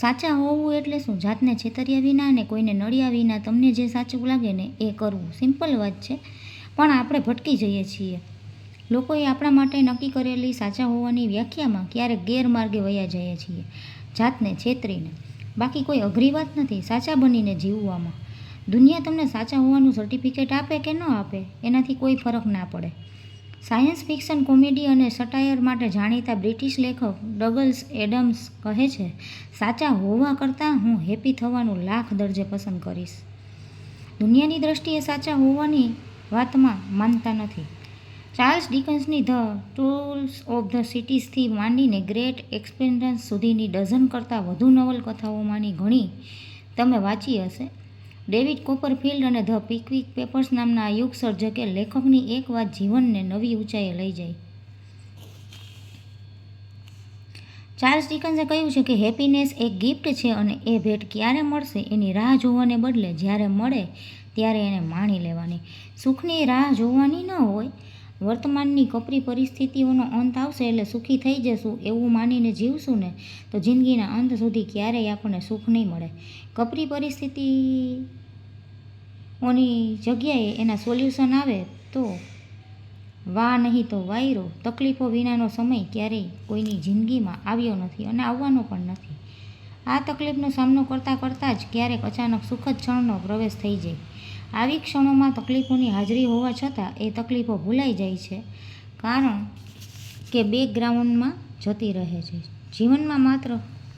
સાચા હોવું એટલે શું? જાતને છેતર્યા વિના અને કોઈને નડ્યા વિના તમને જે સાચું લાગે ને એ કરવું. સિમ્પલ વાત છે. પણ આપણે ભટકી જઈએ છીએ. લોકોએ આપણા માટે નક્કી કરેલી સાચા હોવાની વ્યાખ્યામાં ક્યારેક ગેરમાર્ગે વયા જઈએ છીએ. જાતને છેતરીને. બાકી કોઈ અઘરી વાત નથી. સાચા બનીને જીવવામાં. દુનિયા તમને સાચા હોવાનું સર્ટિફિકેટ આપે કે ન આપે, એનાથી કોઈ ફરક ના પડે. સાયન્સ ફિક્શન કોમેડી અને સટાયર માટે જાણીતા બ્રિટિશ લેખક ડગલ્સ એડમ્સ કહે છે, સાચા હોવા કરતાં હું હેપી થવાનું લાખ દરજે પસંદ કરીશ. દુનિયાની દ્રષ્ટિએ સાચા હોવાની વાતમાં માનતા નથી. ચાર્લ્સ ડિકન્સની ધ ટૂલ્સ ઓફ ધ સિટીઝથી માંડીને ગ્રેટ એક્સપેન્ડન્સ સુધીની ડઝન કરતાં વધુ નવલકથાઓમાંની ઘણી તમે વાંચી હશે. ડેવિડ કોપરફિલ્ડ અને ધ પિકવિક પેપર્સ નામના આ યુગ સર્જકે લેખકની એક વાત જીવનને નવી ઊંચાઈએ લઈ જાય. ચાર્લ્સ ડિકન્સે કહ્યું છે કે હેપીનેસ એક ગિફ્ટ છે અને એ ભેટ ક્યારે મળશે એની રાહ જોવાને બદલે જ્યારે મળે ત્યારે એને માણી લેવાની. સુખની રાહ જોવાની ન હોય, વર્તમાનની કપરી પરિસ્થિતિઓનો અંત આવશે એટલે સુખી થઈ જશું એવું માનીને જીવશું ને, તો જિંદગીના અંત સુધી ક્યારેય આપણને સુખ નહીં મળે. કપરી પરિસ્થિતિઓની જગ્યાએ એના સોલ્યુશન આવે તો વા નહીં તો વાયરો. તકલીફો વિનાનો સમય ક્યારેય કોઈની જિંદગીમાં આવ્યો નથી અને આવવાનો પણ નથી. આ તકલીફનો સામનો કરતાં કરતાં જ ક્યારેક અચાનક સુખદ ક્ષણનો પ્રવેશ થઈ જાય. આવી ક્ષણોમાં તકલીફોની હાજરી હોવા છતાં એ તકલીફો ભૂલાઈ જાય છે કારણ કે બેકગ્રાઉન્ડમાં જતી રહે છે. જીવનમાં માત્ર